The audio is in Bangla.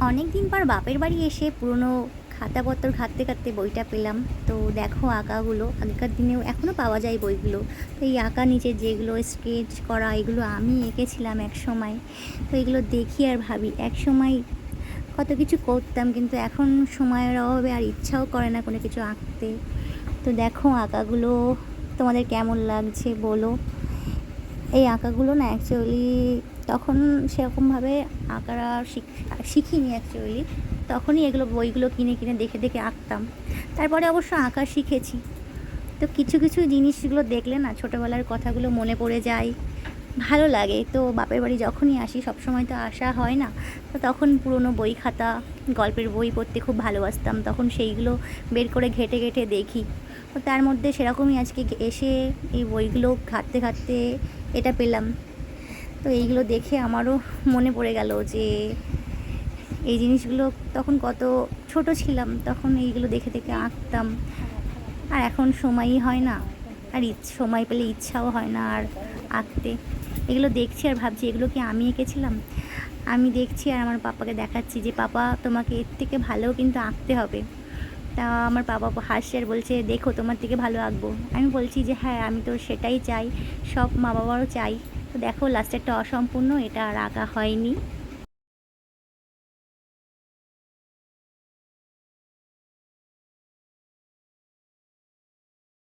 অনেক দিন পর বাপের বাড়ি এসে পুরনো খাতাপত্র ঘাঁটতে ঘাঁটতে বইটা পেলাম। তো দেখো আঁকাগুলো, আগেকার দিনেও এখনও পাওয়া যায় বইগুলো। তো এই আঁকা নিচে যেগুলো স্কেচ করা, এগুলো আমি এঁকেছিলাম এক সময়। তো এগুলো দেখি আর ভাবি, এক সময় কত কিছু করতাম, কিন্তু এখন সময়ের অভাবে আর ইচ্ছাও করে না কোনো কিছু আঁকতে। তো দেখো আঁকাগুলো তোমাদের কেমন লাগছে বলো। এই আঁকাগুলো না অ্যাকচুয়ালি তখন সেরকমভাবে আঁকারা শিখ- শিখিনি অ্যাকচুয়ালি তখনই এগুলো বইগুলো কিনে কিনে দেখে দেখে আঁকতাম। তারপরে অবশ্য আঁকা শিখেছি। তো কিছু কিছু জিনিসগুলো দেখলে না ছোটোবেলার কথাগুলো মনে পড়ে যায়। ভালো লাগে। তো বাপের বাড়ি যখনই আসি, সবসময় তো আসা হয় না। তো তখন পুরনো বই খাতা, গল্পের বই পড়তে খুব ভালোবাসতাম। তখন সেইগুলো বের করে ঘেটে ঘেটে দেখি। তো তার মধ্যে সেরকমই আজকে এসে এই বইগুলো ঘাঁটতে ঘাঁটতে এটা পেলাম। তো এইগুলো দেখে আমারও মনে পড়ে গেল যে, এই জিনিসগুলো তখন কত ছোট ছিলাম। তখন এইগুলো দেখে দেখে আঁকতাম। আর এখন সময়ই হয় না। আর সময় পেলে ইচ্ছাও হয় না আর আঁকতে। এগুলো দেখছি আর ভাবছি, এগুলো কি আমি এঁকেছিলাম? আমি দেখছি আর আমার পাপাকে দেখাচ্ছি যে, পাপা, তোমাকে এর থেকে ভালো কিন্তু আঁকতে হবে। তা আমার বাবা হাসছে আর বলছে, দেখো, তোমার থেকে ভালো আঁকবো। আমি বলছি যে হ্যাঁ আমি তো সেটাই চাই, সব মা বাবারও চাই। তো দেখো লাস্টেরটা অসম্পূর্ণ, এটা আর আঁকা হয়নি।